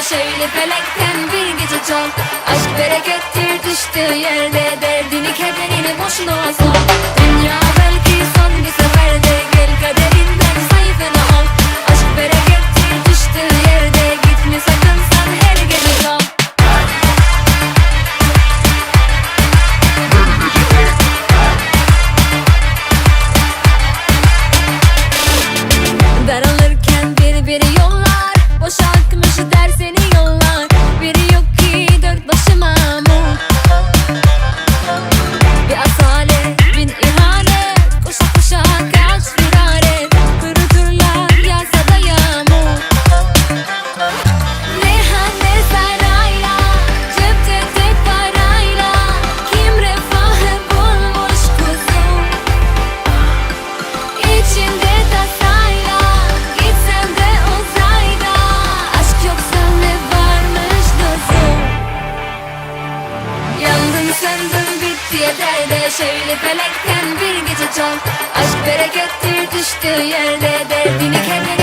Gel şöyle felekten bir gece çal Aşk berekettir düştüğü yerde Derdini kederini boşuna sal Dünya belki son bir seferde Gel kaderinden sayfını al Aşk berekettir düştüğü yerde Gitme sakın sen her gece çal Ben alırken bir bir yollar Boşan akmış der bitti yeter de Şöyle felekten bir gece çal Aşk berekettir düştüğü yerde Derdini kederini